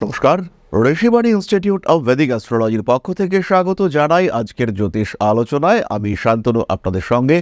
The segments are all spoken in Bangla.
নমস্কার, ঋষিবাণী ইনস্টিটিউট অব ভেদিক অ্যাস্ট্রোলজির পক্ষ থেকে স্বাগত জানাই আজকের জ্যোতিষ আলোচনায়। আমি শান্তনু, আপনাদের সঙ্গে।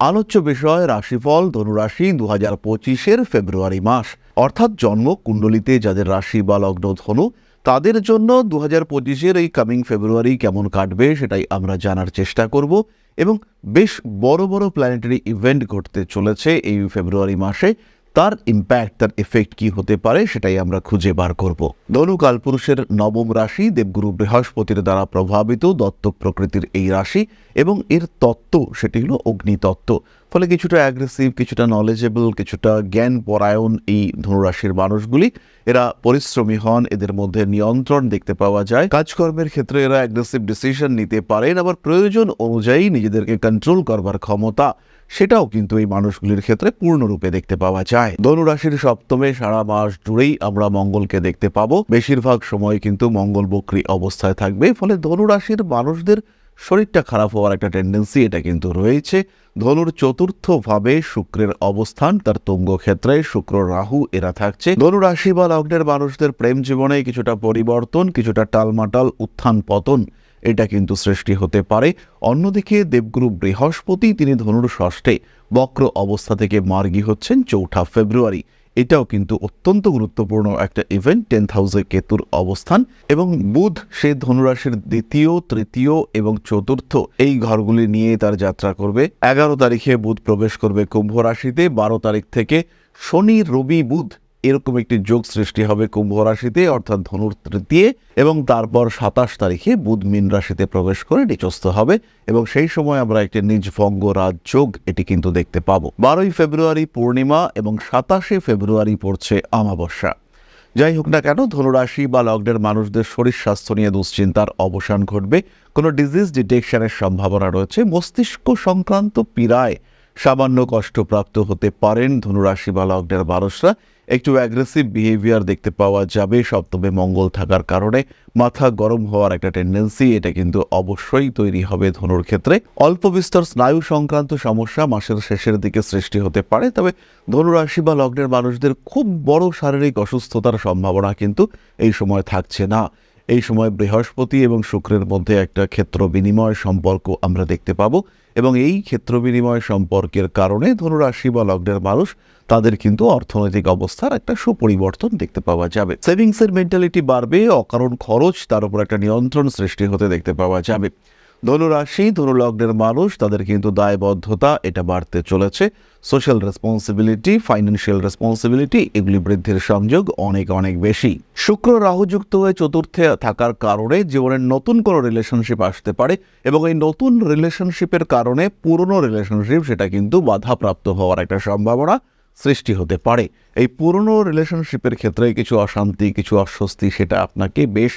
আলোচ্য বিষয়, রাশিফল, ধনুরাশি দু হাজার পঁচিশের ফেব্রুয়ারি মাস। অর্থাৎ জন্ম কুণ্ডলিতে যাদের রাশি বা লগ্ন ধনু, তাদের জন্য দু হাজার পঁচিশের এই কামিং ফেব্রুয়ারি কেমন কাটবে সেটাই আমরা জানার চেষ্টা করব এবং বেশ বড় বড় প্ল্যানেটারি ইভেন্ট ঘটতে চলেছে এই ফেব্রুয়ারি মাসে। তার ইম্প্যাক্ট তার এফেক্ট কি হতে পারে সেটাই আমরা খুঁজে বার করব। ধনু কালপুরুষের নবম রাশি দেবগুরু বৃহস্পতির দ্বারা প্রভাবিত দত্তক প্রকৃতির এই রাশি এবং এর তত্ত্ব সেটি হলো অগ্নিতত্ত্ব। ফলে কিছুটা অ্যাগ্রেসিভ কিছুটা নলেজেবল কিছুটা জ্ঞান পরায়ণ এই ধনুরাশির মানুষগুলি এরা পরিশ্রমী হন, এদের মধ্যে নিয়ন্ত্রণ দেখতে পাওয়া যায়। কাজকর্মের ক্ষেত্রে এরা অ্যাগ্রেসিভ ডিসিশন নিতে পারেন, আবার প্রয়োজন অনুযায়ী নিজেদেরকে কন্ট্রোল করবার ক্ষমতা। সেটাও কিন্তু এই মানুষগুলির ক্ষেত্রে পূর্ণরূপে দেখতে পাওয়া যায়। ধনুরাশির সপ্তমে সারা মাস জুড়েই আমরা মঙ্গলকে দেখতে পাবো। বেশিরভাগ সময় কিন্তু মঙ্গল বক্রী অবস্থায় থাকবে, ফলে ধনুরাশির মানুষদের শরীরটা খারাপ হওয়ার একটা টেন্ডেন্সি এটা কিন্তু রয়েছে। ধনুর চতুর্থ ভাবে শুক্রের অবস্থান, তার তুঙ্গ ক্ষেত্রে শুক্র রাহু এরা থাকছে। ধনু রাশি বা লগ্নের মানুষদের প্রেম জীবনে কিছুটা পরিবর্তন, কিছুটা টালমাটাল উত্থান পতন এটা কিন্তু সৃষ্টি হতে পারে। অন্যদিকে দেবগুরু বৃহস্পতি তিনি ধনুর ষষ্ঠে বক্র অবস্থা থেকে মার্গী হচ্ছেন চৌঠা ফেব্রুয়ারি। এটাও কিন্তু অত্যন্ত গুরুত্বপূর্ণ একটা ইভেন্ট টেন্থ হাউসে কেতুর অবস্থান এবং বুধ সে ধনুরাশির দ্বিতীয়, তৃতীয় এবং চতুর্থ এই ঘরগুলি নিয়ে তার যাত্রা করবে। এগারো তারিখে বুধ প্রবেশ করবে কুম্ভ রাশিতে, বারো তারিখ থেকে শনি, রবি, বুধ এরকম একটি যোগ সৃষ্টি হবে কুম্ভ রাশিতে, অর্থাৎ ধনুর তৃতীয়, এবং তারপর সাতাশ তারিখে বুধ মীন রাশিতে প্রবেশ করে নিচস্থ হবে, এবং সেই সময় আমরা একটি নিজ রাজ যোগ এটি কিন্তু দেখতে পাবো। বারোই ফেব্রুয়ারি পূর্ণিমা এবং সাতাশে ফেব্রুয়ারি পড়ছে অমাবস্যা। যাই হোক না কেন, ধনুরাশি বা লগ্নের মানুষদের শরীর স্বাস্থ্য নিয়ে দুশ্চিন্তার অবসান ঘটবে। কোনো ডিজিজ ডিটেকশনের সম্ভাবনা রয়েছে। মস্তিষ্ক সংক্রান্ত পীড়ায় সামান্য কষ্টপ্রাপ্ত হতে পারেন ধনুরাশি বা লগ্নের মানুষরা। একটু অ্যাগ্রেসিভ বিহেভিয়ার দেখতে পাওয়া যাবে। সপ্তমে মঙ্গল থাকার কারণে মাথা গরম হওয়ার একটা টেন্ডেন্সি এটা কিন্তু অবশ্যই তৈরি হবে ধনুর ক্ষেত্রে। অল্প বিস্তর স্নায়ু সংক্রান্ত সমস্যা মাসের শেষের দিকে সৃষ্টি হতে পারে, তবে ধনুরাশি বা লগ্নের মানুষদের খুব বড় শারীরিক অসুস্থতার সম্ভাবনা কিন্তু এই সময় থাকছে না। এই সময় বৃহস্পতি এবং শুক্রের মধ্যে একটা ক্ষেত্র বিনিময় সম্পর্ক আমরা দেখতে পাবো এবং এই ক্ষেত্র বিনিময় সম্পর্কের কারণে ধনুরাশি বা লগ্নের মানুষ তাদের কিন্তু অর্থনৈতিক অবস্থার একটা সুপরিবর্তন দেখতে পাওয়া যাবে। সেভিংসের মেন্টালিটি বাড়বে, অকারণ খরচ, তার উপর একটা নিয়ন্ত্রণ সৃষ্টি হতে দেখতে পাওয়া যাবে। ধনুরাশি, ধনুলগ্নের মানুষ, তাদের কিন্তু দায়বদ্ধতা, এটা বাড়তে চলেছে। সোশ্যাল রেসপন্সিবিলিটি ফাইন্যান্সিয়াল রেসপন্সিবিলিটি এগুলি বৃদ্ধির সংযোগ অনেক অনেক বেশি। শুক্র রাহুযুক্ত হয়ে চতুর্থে থাকার কারণে জীবনের নতুন কোনো রিলেশনশিপ আসতে পারে এবং এই নতুন রিলেশনশিপের কারণে পুরনো রিলেশনশিপ সেটা কিন্তু বাধাপ্রাপ্ত হওয়ার একটা সম্ভাবনা সৃষ্টি হতে পারে। এই পুরনো রিলেশনশিপের ক্ষেত্রে কিছু অশান্তি, কিছু অস্বস্তি, সেটা আপনাকে বেশ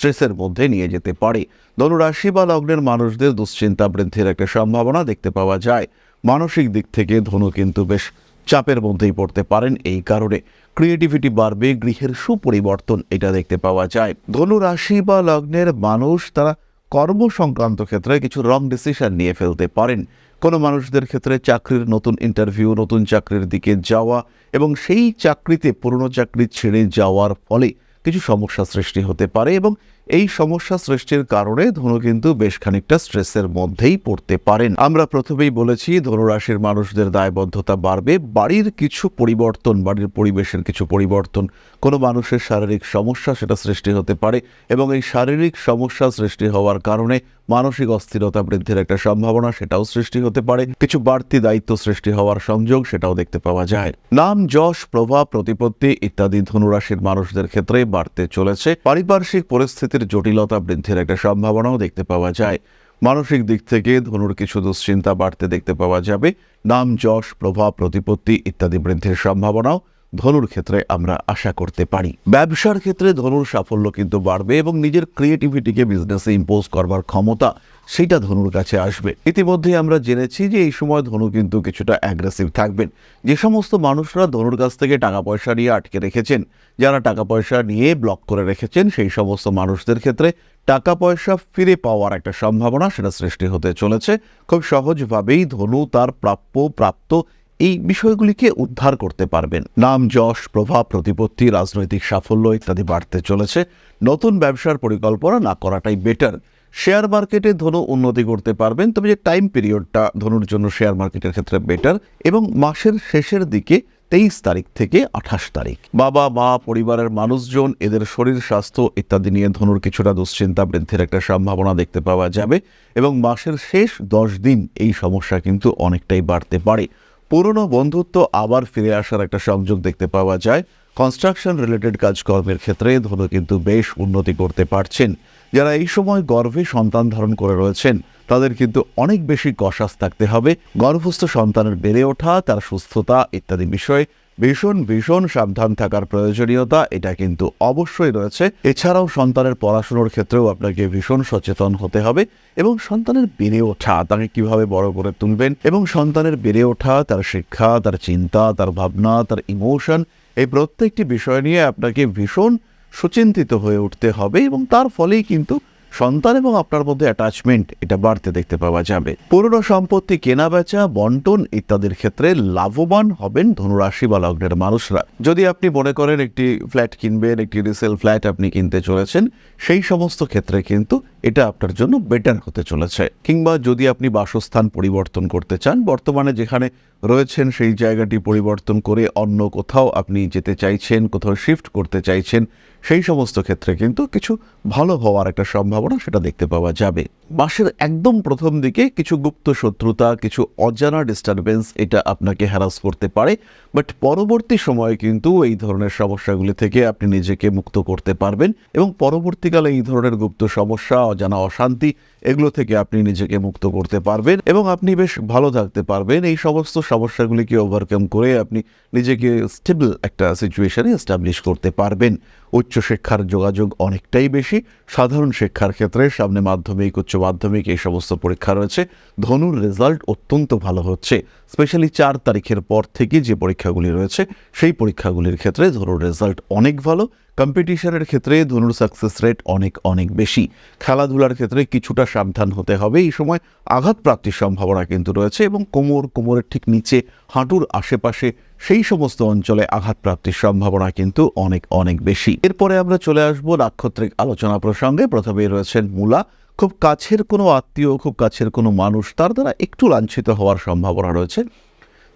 স্ট্রেসের মধ্যে নিয়ে যেতে পারে। ধনুরাশি বা লগ্নের মানুষদের দুশ্চিন্তা বৃদ্ধির একটা সম্ভাবনা দেখতে পাওয়া যায়। মানসিক দিক থেকে ধনু কিন্তু বেশ চাপের মধ্যেই পড়তে পারেন এই কারণে। ক্রিয়েটিভিটি বাড়বে, গৃহের সুপরিবর্তন এটা দেখতে পাওয়া যায়। ধনু রাশি বা লগ্নের মানুষ তারা কর্ম সংক্রান্ত ক্ষেত্রে কিছু রং ডিসিশন নিয়ে ফেলতে পারেন। কোনো মানুষদের ক্ষেত্রে চাকরির নতুন ইন্টারভিউ নতুন চাকরির দিকে যাওয়া এবং সেই চাকরিতে পুরনো চাকরি ছেড়ে যাওয়ার ফলে কিছু সমস্যা সৃষ্টি হতে পারে এবং এই সমস্যা সৃষ্টির কারণে ধনু কিন্তু বেশ খানিকটা স্ট্রেসের মধ্যেই পড়তে পারেন। আমরা প্রথমেই বলেছি, ধনুরাশির মানুষদের দায়বদ্ধতা বাড়বে। বাড়ির কিছু পরিবর্তন, বাড়ির পরিবেশের কিছু পরিবর্তন, কোনো মানুষের শারীরিক সমস্যা সেটা সৃষ্টি হতে পারে এবং এই শারীরিক সমস্যা সৃষ্টি হওয়ার কারণে মানসিক অস্থিরতা বৃদ্ধির একটা সম্ভাবনা সেটাও সৃষ্টি হতে পারে। কিছু বাড়তি দায়িত্ব সৃষ্টি হওয়ার সংযোগ সেটাও দেখতে পাওয়া যায়। নাম, যশ, প্রভাব, প্রতিপত্তি ইত্যাদি ধনুরাশির মানুষদের ক্ষেত্রে বাড়তে চলেছে। পারিপার্শ্বিক পরিস্থিতির জটিলতা বৃদ্ধির একটা সম্ভাবনাও দেখতে পাওয়া যায়। মানসিক দিক থেকে ধনুর কিছু দুশ্চিন্তা বাড়তে দেখতে পাওয়া যাবে। নাম, যশ, প্রভাব, প্রতিপত্তি ইত্যাদি বৃদ্ধির সম্ভাবনাও ধনুর ক্ষেত্রে আমরা আশা করতে পারি। ব্যবসার ক্ষেত্রে ধনুর সাফল্য কিন্তু বাড়বে এবং নিজের ক্রিয়েটিভিটিকে বিজনেসে ইম্পোজ করবার ক্ষমতা সেটা ধনুর কাছে আসবে। ইতিমধ্যে আমরা জেনেছি যে এই সময় ধনু কিন্তু কিছুটা অ্যাগ্রেসিভ থাকবেন। যে সমস্ত মানুষরা ধনুর কাছ থেকে টাকা পয়সা নিয়ে আটকে রেখেছেন, যারা টাকা পয়সা নিয়ে ব্লক করে রেখেছেন, সেই সমস্ত মানুষদের ক্ষেত্রে টাকা পয়সা ফিরে পাওয়ার একটা সম্ভাবনা সেটা সৃষ্টি হতে চলেছে। খুব সহজভাবেই ধনু তার প্রাপ্য প্রাপ্ত এই বিষয়গুলিকে উদ্ধার করতে পারবেন। নাম, যশ, প্রভাব, প্রতিপত্তি, রাজনৈতিক সাফল্য ইত্যাদি বাড়তে চলেছে। নতুন ব্যবসার পরিকল্পনা না করাটাই বেটার শেয়ার মার্কেটে ধনু উন্নতি করতে পারবেন, তবে যে টাইম পিরিয়ডটা ধনুর জন্য শেয়ার মার্কেটের ক্ষেত্রে বেটার এবং মাসের শেষের দিকে তেইশ তারিখ থেকে আঠাশ তারিখ। বাবা, মা, পরিবারের মানুষজন, এদের শরীর স্বাস্থ্য ইত্যাদি নিয়ে ধনুর কিছুটা দুশ্চিন্তা বৃদ্ধির একটা সম্ভাবনা দেখতে পাওয়া যাবে এবং মাসের শেষ দশ দিন এই সমস্যা কিন্তু অনেকটাই বাড়তে পারে। পুরনো বন্ধুত্ব আবার ফিরে আসার একটা সংযোগ দেখতে পাওয়া যায়। কনস্ট্রাকশন রিলেটেড কাজকর্মের ক্ষেত্রে ধনু কিন্তু বেশ উন্নতি করতে পারছেন। যারা এই সময় গর্ভে সন্তান ধারণ করে রয়েছেন, তাদের কিন্তু অনেক বেশি কষাস থাকতে হবে। গর্ভস্থ সন্তানের বেড়ে ওঠা, তার সুস্থতা ইত্যাদি বিষয়ে ভীষণ ভীষণ সাবধান থাকার প্রয়োজনীয়তা, এটা কিন্তু অবশ্যই রয়েছে। এছাড়াও সন্তানের পড়াশোনার ক্ষেত্রেও আপনাকে ভীষণ সচেতন হতে হবে এবং সন্তানের বেড়ে ওঠা, তাকে কীভাবে বড় করে তুলবেন এবং সন্তানের বেড়ে ওঠা, তার শিক্ষা, তার চিন্তা, তার ভাবনা, তার ইমোশন এই প্রত্যেকটি বিষয় নিয়ে আপনাকে ভীষণ সুচিন্তিত হয়ে উঠতে হবে এবং তার ফলেই কিন্তু সন্তান এবং আপনার মধ্যে অ্যাটাচমেন্ট এটা বাড়তে দেখতে পাওয়া যাবে। পুরনো সম্পত্তি কেনা, বেচা, বন্টন ইত্যাদির ক্ষেত্রে লাভবান হবেন ধনুরাশি বা লগ্নের মানুষরা। যদি আপনি মনে করেন একটি ফ্ল্যাট কিনবেন, একটি রিসেল ফ্ল্যাট আপনি কিনতে চলেছেন, সেই সমস্ত ক্ষেত্রে কিন্তু এটা আপনার জন্য বেটার হতে চলেছে। কিংবা যদি আপনি বাসস্থান পরিবর্তন করতে চান, বর্তমানে যেখানে রয়েছেন সেই জায়গাটি পরিবর্তন করে অন্য কোথাও আপনি যেতে চাইছেন, কোথাও শিফট করতে চাইছেন সেই সমস্ত ক্ষেত্রে কিন্তু কিছু ভালো হওয়ার একটা সম্ভাবনা সেটা দেখতে পাওয়া যাবে। মাসের একদম প্রথম দিকে কিছু গুপ্ত শত্রুতা, কিছু অজানা ডিস্টারবেন্স এটা আপনাকে হ্যারাস করতে পারে বাট পরবর্তী সময়ে কিন্তু এই ধরনের সমস্যাগুলি থেকে আপনি নিজেকে মুক্ত করতে পারবেন এবং পরবর্তীকালে এই ধরনের গুপ্ত সমস্যা, অজানা অশান্তি এগুলো থেকে আপনি নিজেকে মুক্ত করতে পারবেন এবং আপনি বেশ ভালো থাকতে পারবেন। এই সমস্ত সমস্যাগুলিকে ওভারকাম করে আপনি নিজেকে স্টেবল একটা সিচুয়েশনে এস্টাবলিশ করতে পারবেন। উচ্চশিক্ষার যোগাযোগ অনেকটাই বেশি। সাধারণ শিক্ষার ক্ষেত্রে সামনে মাধ্যমিক, উচ্চ মাধ্যমিক এই সমস্ত পরীক্ষা রয়েছে। ধনুর রেজাল্ট অত্যন্ত ভালো হচ্ছে। স্পেশালি চার তারিখের পর থেকে যে পরীক্ষাগুলি রয়েছে, সেই পরীক্ষাগুলির ক্ষেত্রে ধনুর রেজাল্ট অনেক ভালো। কম্পিটিশনের ক্ষেত্রে ধনুর সাকসেস রেট অনেক অনেক বেশি। খেলাধুলার ক্ষেত্রে কিছুটা সাবধান হতে হবে। এই সময় আঘাত প্রাপ্তির সম্ভাবনা কিন্তু রয়েছে এবং কোমর, কোমরের ঠিক নিচে, হাঁটুর আশেপাশে সেই সমস্ত অঞ্চলে আঘাত প্রাপ্তির সম্ভাবনা কিন্তু অনেক অনেক বেশি। এরপরে আমরা চলে আসব নাক্ষত্রিক আলোচনা প্রসঙ্গে। প্রথমেই রয়েছেন মূলা। খুব কাছের কোনো আত্মীয়, খুব কাছের কোনো মানুষ, তার দ্বারা একটু লাঞ্ছিত হওয়ার সম্ভাবনা রয়েছে।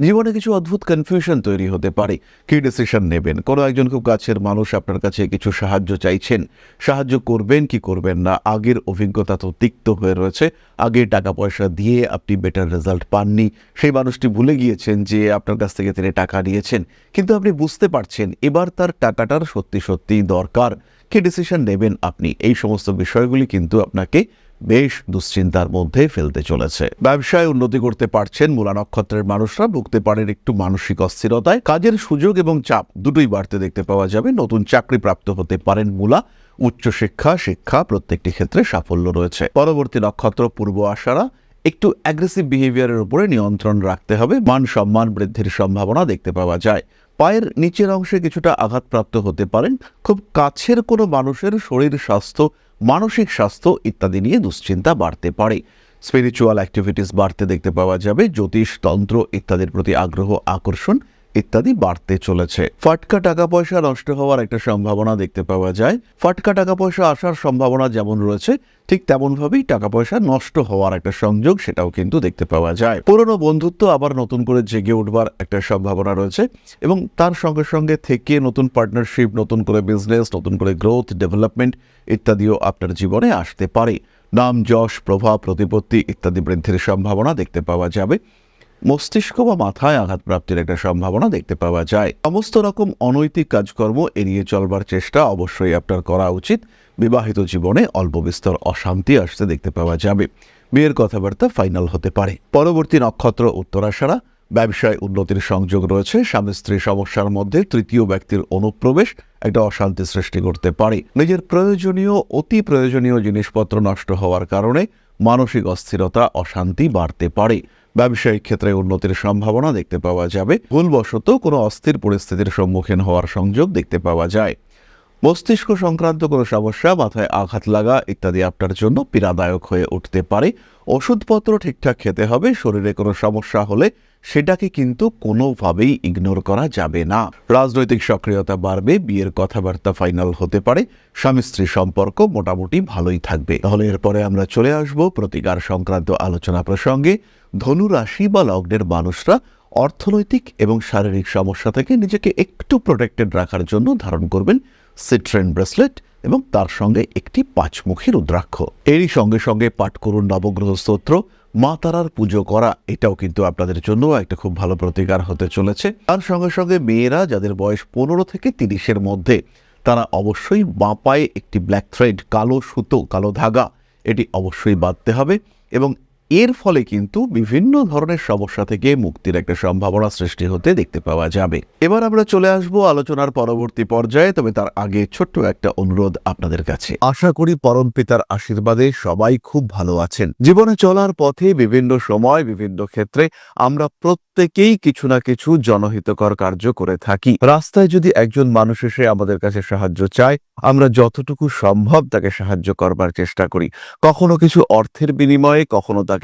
জীবনে কিছু অদ্ভুত কনফিউশন তৈরি হতে পারে। কী ডিসিশন নেবেন? কোনো একজন খুব কাছের মানুষ আপনার কাছে কিছু সাহায্য চাইছেন। সাহায্য করবেন কি করবেন না? আগের অভিজ্ঞতা তো তিক্ত হয়ে রয়েছে। আগে টাকা পয়সা দিয়ে আপনি বেটার রেজাল্ট পাননি। সেই মানুষটি ভুলে গিয়েছেন যে আপনার কাছ থেকে তিনি টাকা নিয়েছেন। কিন্তু আপনি বুঝতে পারছেন, এবার তার টাকাটার সত্যি সত্যি দরকার। কি ডিসিশন নেবেন আপনি? এই সমস্ত বিষয়গুলি কিন্তু আপনাকে বেশ দুশ্চিন্তার মধ্যে ফেলতে চলেছে। ব্যবসায় উন্নতি করতে পারছেন মূলা নক্ষত্রের মানুষরা, ভুগতে পারেন একটু মানসিক অস্থিরতায়। কাজের সুযোগ এবং চাপ দুটোই বাড়তে দেখতে পাওয়া যাবে। নতুন চাকরি প্রাপ্ত হতে পারেন মূলা। উচ্চশিক্ষা, শিক্ষা প্রত্যেকটি ক্ষেত্রে সাফল্য রয়েছে। পরবর্তী নক্ষত্র পূর্ব আশারা, একটু অ্যাগ্রেসিভ বিহেভিয়ারের উপরে নিয়ন্ত্রণ রাখতে হবে। মান সম্মান বৃদ্ধির সম্ভাবনা দেখতে পাওয়া যায়। পায়ের নিচের অংশে কিছুটা আঘাতপ্রাপ্ত হতে পারেন, খুব কাছের কোনো মানুষের শরীর স্বাস্থ্য, মানসিক স্বাস্থ্য ইত্যাদি নিয়ে দুশ্চিন্তা বাড়তে পারে। স্পিরিচুয়াল অ্যাক্টিভিটিস বাড়তে দেখতে পাওয়া যাবে জ্যোতিষ তন্ত্র ইত্যাদির প্রতি আগ্রহ, আকর্ষণ ইত্যাদি বাড়তে চলেছে। ফাটকা টাকা পয়সা নষ্ট হওয়ার একটা সম্ভাবনা দেখতে পাওয়া যায়। ফাটকা টাকা পয়সা আসার সম্ভাবনা যেমন রয়েছে, ঠিক তেমনভাবেই টাকা পয়সা নষ্ট হওয়ার একটা সংযোগ সেটাও কিন্তু দেখতে পাওয়া যায়। পুরনো বন্ধুত্ব আবার নতুন করে জেগে উঠবার একটা সম্ভাবনা রয়েছে এবং তার সঙ্গে সঙ্গে থেকে নতুন পার্টনারশিপ নতুন করে বিজনেস নতুন করে গ্রোথ ডেভেলপমেন্ট ইত্যাদিও আপনার জীবনে আসতে পারে। নাম, যশ, প্রভাব, প্রতিপত্তি ইত্যাদি বৃদ্ধির সম্ভাবনা দেখতে পাওয়া যাবে। মস্তিষ্ক বা মাথায় আঘাতপ্রাপ্তির একটা সম্ভাবনা দেখতে পাওয়া যায়। সমস্ত রকম অনৈতিক কাজকর্ম এড়িয়ে চলবার চেষ্টা অবশ্যই আপনার করা উচিত। বিবাহিত জীবনে অল্প বিস্তর অশান্তি আসতে দেখতে পাওয়া যাবে। বিয়ের কথাবার্তা ফাইনাল হতে পারে। পরবর্তী নক্ষত্র উত্তরাশারা, ব্যবসায় উন্নতির সংযোগ রয়েছে, স্বামী স্ত্রী সমস্যার মধ্যে তৃতীয় ব্যক্তির অনুপ্রবেশ একটা অশান্তি সৃষ্টি করতে পারে। নিজের প্রয়োজনীয়, অতি প্রয়োজনীয় জিনিসপত্র নষ্ট হওয়ার কারণে মানসিক অস্থিরতা, অশান্তি বাড়তে পারে। ব্যবসায়িক ক্ষেত্রে উন্নতির সম্ভাবনা দেখতে পাওয়া যাবে। ভুলবশত কোনো অস্থির পরিস্থিতির সম্মুখীন হওয়ার সংযোগ দেখতে পাওয়া যায়। মস্তিষ্ক সংক্রান্ত কোনো সমস্যা, মাথায় আঘাত লাগা ইত্যাদি আপনার জন্য পীড়াদায়ক হয়ে উঠতে পারে। ওষুধপত্র ঠিকঠাক খেতে হবে, শরীরে কোনো সমস্যা হলে সেটাকে কিন্তু কোনোভাবেই ইগনোর করা যাবে না। রাজনৈতিক সক্রিয়তা বাড়বে, বিয়ের কথাবার্তা ফাইনাল হতে পারে, স্বামী স্ত্রী সম্পর্ক মোটামুটি ভালোই থাকবে। তাহলে এরপরে আমরা চলে আসব প্রতিকার সংক্রান্ত আলোচনা প্রসঙ্গে। ধনু রাশি বা লগ্নের মানুষরা অর্থনৈতিক এবং শারীরিক সমস্যা থেকে নিজেকে একটু প্রোটেক্টেড রাখার জন্য ধারণ করবেন সিট্রেন ব্রেসলেট এবং তার সঙ্গে একটি পাঁচমুখী রুদ্রাক্ষ। এরই সঙ্গে সঙ্গে পাঠ করুন নবগ্রহ স্তোত্র। মা তারার পুজো করা, এটাও কিন্তু আপনাদের জন্য একটা খুব ভালো প্রতিকার হতে চলেছে। তার সঙ্গে সঙ্গে মেয়েরা যাদের বয়স পনেরো থেকে তিরিশের মধ্যে, তারা অবশ্যই বাঁ পায়ে একটি ব্ল্যাক থ্রেড কালো সুতো, কালো ধাগা, এটি অবশ্যই বাঁধতে হবে এবং এর ফলে কিন্তু বিভিন্ন ধরনের সমস্যা থেকে মুক্তির একটা সম্ভাবনা সৃষ্টি হতে দেখতে পাওয়া যাবে। এবার আমরা চলে আসব আলোচনার পরবর্তী পর্যায়ে, তবে তার আগে ছোট্ট একটা অনুরোধ আপনাদের কাছে। আশা করি পরম পিতার আশীর্বাদে সবাই খুব ভালো আছেন। জীবনে চলার পথে বিভিন্ন সময়, বিভিন্ন ক্ষেত্রে আমরা প্রত্যেকেই কিছু না কিছু জনহিতকর কার্য করে থাকি। রাস্তায় যদি একজন মানুষ এসে আমাদের কাছে সাহায্য চায়, আমরা যতটুকু সম্ভব তাকে সাহায্য করবার চেষ্টা করি। কখনো কিছু অর্থের বিনিময়ে, কখনো তাকে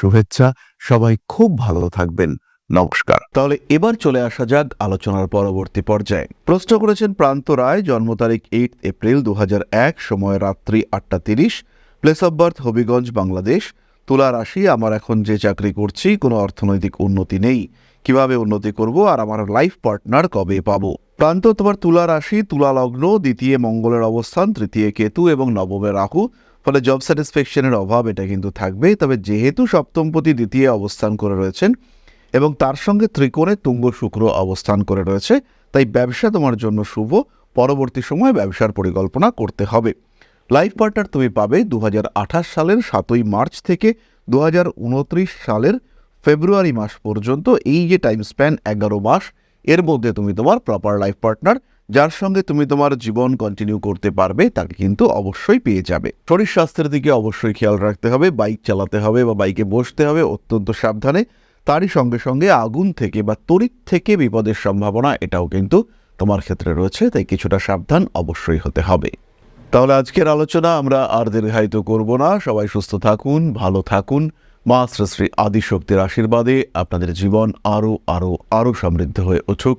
শুভেচ্ছা। সবাই খুব ভালো থাকবেন। নমস্কার। তাহলে এবার চলে আসা যাক আলোচনার পরবর্তী পর্যায়ে। প্রশ্ন করেছেন প্রান্ত রায়, জন্ম তারিখ এইট এপ্রিল দু সময় রাত্রি আটটা তিরিশ। Place of birth Habiganj, Bangladesh. তুলা রাশি, আমার এখন যে চাকরি করছি, কোনো অর্থনৈতিক উন্নতি নেই। কীভাবে উন্নতি করব আর আমার লাইফ পার্টনার কবে পাব? প্রান্ত, তোমার তুলা রাশি, তুলা লগ্ন, দ্বিতীয় মঙ্গলের অবস্থান, তৃতীয় কেতু এবং নবমে রাহু। ফলে জব স্যাটিসফ্যাকশনের অভাব এটা কিন্তু থাকবে তবে যেহেতু সপ্তমপতি দ্বিতীয় অবস্থান করে রয়েছেন এবং তার সঙ্গে ত্রিকোণে তুঙ্গ শুক্র অবস্থান করে রয়েছে, তাই ব্যবসা তোমার জন্য শুভ। পরবর্তী সময় ব্যবসার পরিকল্পনা করতে হবে। লাইফ পার্টনার তুমি পাবে দু হাজার আঠাশ সালের সাতই মার্চ থেকে দু হাজার উনত্রিশ সালের ফেব্রুয়ারি মাস পর্যন্ত। এই যে টাইম স্প্যান এগারো মাস, এর মধ্যে তুমি তোমার প্রপার লাইফ পার্টনার যার সঙ্গে তুমি তোমার জীবন কন্টিনিউ করতে পারবে, তাকে কিন্তু অবশ্যই পেয়ে যাবে। শরীর স্বাস্থ্যের দিকে অবশ্যই খেয়াল রাখতে হবে বাইক চালাতে হবে বা বাইকে বসতে হবে অত্যন্ত সাবধানে। তারই সঙ্গে সঙ্গে আগুন থেকে বা তড়িৎ থেকে বিপদের সম্ভাবনা, এটাও কিন্তু তোমার ক্ষেত্রে রয়েছে, তাই কিছুটা সাবধান অবশ্যই হতে হবে। তাহলে আজকের আলোচনা আমরা আর দীর্ঘায়িত করব না। সবাই সুস্থ থাকুন, ভালো থাকুন। মা শ্রী শ্রী আদিশক্তির আশীর্বাদে আপনাদের জীবন আরও আরও আরও সমৃদ্ধ হয়ে উঠুক।